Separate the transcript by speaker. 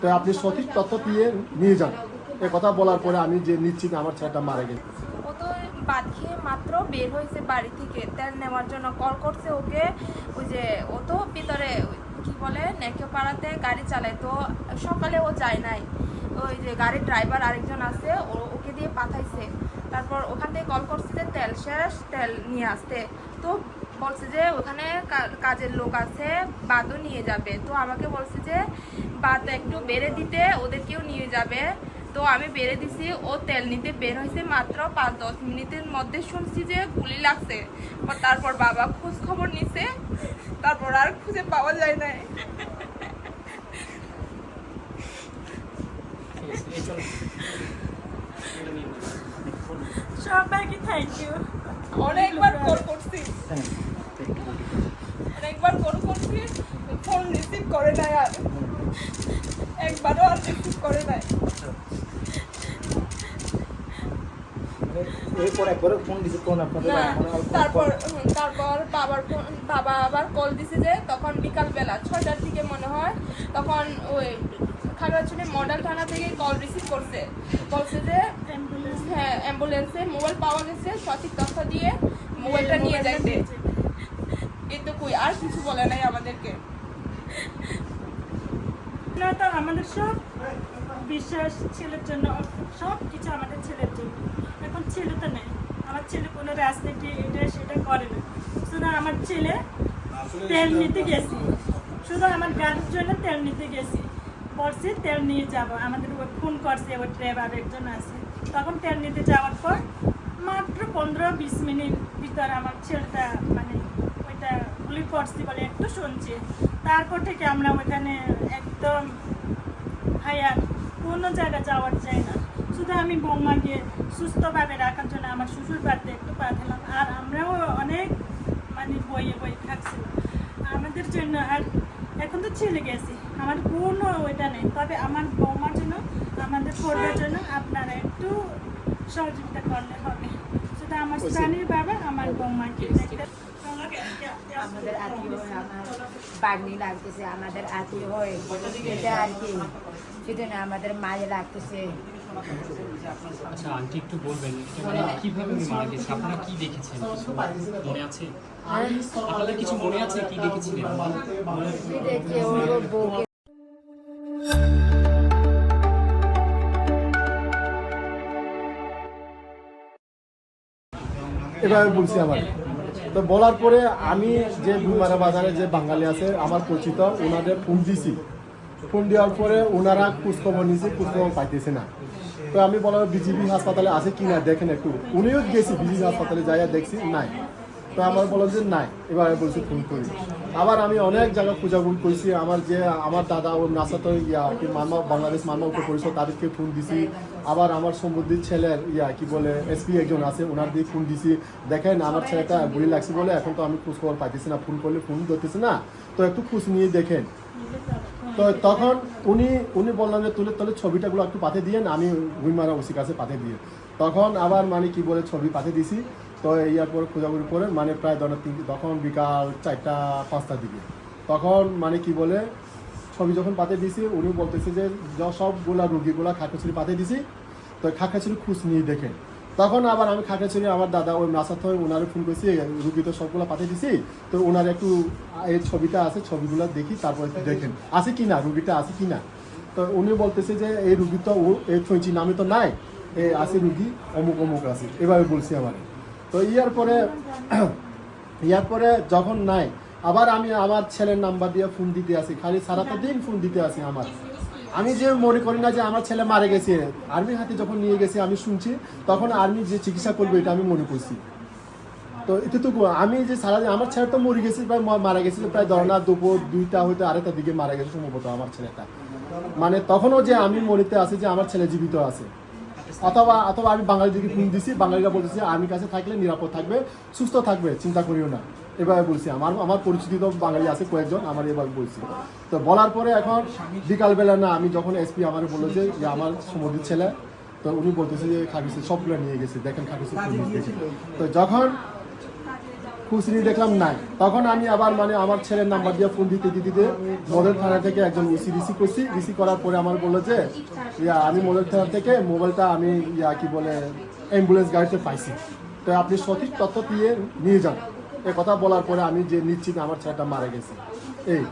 Speaker 1: তো আপনি সঠিক তথ্য দিয়ে নিয়ে যান। এ কথা বলার পরে আমি যে নিশ্চিত আমার ছেলেটা মারা গেছে।
Speaker 2: ও তো ভাত খেয়ে মাত্র বের হয়েছে বাড়ি থেকে। তেল নেওয়ার জন্য কল করছে ওকে। ওই যে ও তো ভিতরে কি বলে নেকে পাড়াতে গাড়ি চালায়। তো সকালে ও যায় নাই। ওই যে গাড়ির ড্রাইভার আরেকজন আছে ও ওকে দিয়ে পাঠাইছে। তারপর ওখান থেকে কল করছে যে তেল শেষ তেল নিয়ে আসতে। তো বলছে যে ওখানে কা- কাজের লোক আছে বাদও নিয়ে যাবে। তো আমাকে বলছে যে বাদ একটু বেড়ে দিতে ওদেরকেও নিয়ে যাবে। তো আমি বেড়ে দিছি ও তেল নিতে বের হয়েছে মাত্র পাঁচ দশ মিনিটের মধ্যে শুনছি যে গুলি লাগছে। তারপর বাবা খোঁজ খবর নিছে তারপর আর খুঁজে পাওয়া যায় না
Speaker 3: সবাইকে থ্যাংক ইউ
Speaker 2: অনেকবার কল করছি। অনেকবার কল করছি ফোন রিসিভ করে নাই আর। একবারও আর রিসিভ করে নাই।
Speaker 4: এরপর একবারে ফোন দিছে কোন আপনাদের
Speaker 2: না
Speaker 4: অল্প-
Speaker 2: তারপর তারপর বাবার ফোন বাবা আবার কল দিছে যে তখন বিকালবেলা ছয়টার দিকে মনে হয় তখন ওই খাগড়াছড়ি মডেল থানা থেকে কল রিসিভ করছে। বলছে যে হ্যাঁ অ্যাম্বুলেন্সে মোবাইল পাওয়া গেছে সঠিক তথ্য দিয়ে মোবাইলটা নিয়ে যাইতে। এটুকুই আর কিছু বলে নাই আমাদেরকে।
Speaker 3: না তো আমাদের সব বিশ্বাস ছেলের জন্য সব কিছু আমাদের ছেলের জন্য। এখন ছেলে তো নেই। আমার ছেলে কোনো রাজনীতি এটা সেটা করে না। শুধু আমার ছেলে তেল নিতে গেছি। শুধু আমার গাড়ির জন্য তেল নিতে গেছি। বলছি তেল নিয়ে যাব। আমাদের ওই ফোন করছে ওই ড্রাইভার একজন আছে। তখন তেল নিতে যাওয়ার পর মাত্র পনেরো বিশ মিনিট ভিতর আমার ছেলেটা মানে ওইটা গুলি পড়ছি বলে একটু শুনছি। তারপর থেকে আমরা ওইখানে একদম হায়ার কোনো জায়গা যাওয়ার চাই না। শুধু আমি বৌমাকে সুস্থভাবে রাখার জন্য আমার শ্বশুর বাড়িতে একটু পাঠালাম, আর আমরাও অনেক মানে বইয়ে বই থাকছিলাম আমাদের জন্য আর এখন তো ছেলে গেছি। আমার কোনো ওইটা নেই। তবে আমার বৌমার জন্য আমাদের পড়বার জন্য আপনারা একটু সহযোগিতা করলে হবে। সেটা আমার স্বামীর বাবা আমার বৌমাকে একটা-
Speaker 5: আমাদের আত্মীয় হয় আমার বাগনি লাগতেছে আমাদের আত্মীয় হয়। এটা আর কি? না আমাদের লাগতেছে।
Speaker 6: আচ্ছা আন্টি একটু বলবেন মানে কীভাবে উনি মারা গেছে? আপনারা কি দেখেছেন? মনে আছে? আপনাদের কিছু মনে আছে? কি দেখেছিলেন?
Speaker 5: দেখে ওর বউকে
Speaker 1: এভাবে বলছি আমার তো বলার পরে আমি যে ভুইমারা বাজারে যে বাঙালি আছে আমার পরিচিত ওনাদের ফোন দিছি। ফোন দেওয়ার পরে ওনারা খোঁজখবর নিয়েছে খোঁজখবর পাইতেছে না। তো আমি বললাম, বিজিবি হাসপাতালে আছে কি না, দেখেন একটু। উনিও গেছি, বিজিবি হাসপাতালে যাইয়া দেখছি, নাই। তো আমার বললাম যে, নাই। এবার বলছি, ফোন করি আবার আমি অনেক জায়গা খোঁজাখুঁজি করছি, আমার যে, আমার দাদা ও নাসাতো ইয়া, কি মামা বাংলাদেশ মামা উত্তর পরিষদ, তাদেরকে ফোন দিছি। আবার আমার সম্বন্ধিত ছেলের ইয়া, কি বলে, এসপি একজন আছে, ওনার দিয়ে ফোন দিছি, দেখেন, আমার ছেলেটা গুলি লাগছে বলে, এখন তো আমি খোঁজ খবর পাইতেছি না, ফোন করলে ফোন ধরতেছে না। তো একটু খোঁজ নিয়ে দেখেন। তো তখন উনি উনি বললাম যে, তুলে তাহলে ছবিটাগুলো একটু পাঠিয়ে দিয়েন আমি হুইমারা ওসি কাছে পাঠিয়ে দিয়ে। তখন আবার মানে কি বলে, ছবি পাঠিয়ে দিছি। তো ইয়ার পরে খোঁজাখুঁজি করে মানে প্রায় ধরো তিন, তখন বিকাল চারটা, পাঁচটার দিকে। তখন মানে কি বলে, ছবি যখন পাতে দিছি উনি বলতেছে যে সবগুলা রুগীগুলা খাকাছড়ি পাতে দিছি। তো খাকাছড়ি খুঁজ নিয়ে দেখেন। তখন আবার আমি খাটে খাকাছড়ি আমার দাদা ওই নাসাত হয়ে ওনারে ফোন করছি রুগী তো সবগুলো পাঠিয়ে দিছি। তো ওনার একটু এই ছবিটা আছে, ছবিগুলো দেখি, তারপরে দেখেন। আছে কি না? রুগীটা আছে কি না? তো উনি বলতেছে যে, এই রুগী তো ও, এই ছুঁচি নামে তো নাই, এ আছে রুগী, অমুক অমুক আছে। এভাবে বলছি আমার। তো ইয়ার পরে ইয়ার পরে যখন নাই, আবার আমি আমার ছেলের নাম্বার দিয়ে ফোন দিতে আসি। খালি সারাটা দিন ফোন দিতে আসি আমার। আমি যে মনে করি না যে আমার ছেলে মারা গেছে। আর্মি হাতে যখন নিয়ে গেছে, আমি শুনছি, তখন আর্মি যে চিকিৎসা করবে এটা আমি মনে করছি। তো এতটুকু, আমি যে সারাদিন আমার ছেলে তো মরে গেছে, প্রায় মারা গেছিল প্রায় ধরনা দুপুর দুইটা হয়তো আরেকটা দিকে মারা গেছে সম্ভবত আমার ছেলেটা। মানে তখনও যে আমি মরিতে আছে যে আমার ছেলে জীবিত আছে। অথবা অথবা আমি বাঙালিদেরকে ফোন দিছি, বাঙালিরা বলতেছে আর্মির কাছে থাকলে নিরাপদ থাকবে, সুস্থ থাকবে, চিন্তা করিও না। এভাবে বলছি আমার আমার পরিচিত বাঙালি আছে কয়েকজন আমার এভাবে বলছি। তো বলার পরে এখন বিকালবেলা না আমি যখন এসপি আমার বলল যে আমার সমুদ্রের ছেলে তো উনি বলতেছে যে খাগিসে সবগুলো নিয়ে গেছে দেখেন খাগিসে তো যখন খুচরি দেখলাম নাই তখন আমি আবার মানে আমার ছেলের নাম্বার দিয়ে ফোন দিতে দিতে দিতে মডেল থানা থেকে একজন ওসি রিসিভ করছি রিসিভ করার পরে আমার বলল যে ইয়া আমি মডেল থানা থেকে মোবাইলটা আমি ইয়া কি বলে অ্যাম্বুলেন্স গাড়িতে পাইছি। তো আপনি সঠিক তথ্য দিয়ে নিয়ে যান। এ কথা বলার পরে আমি যে নিশ্চিত আমার ছেলেটা মারা গেছে। এই।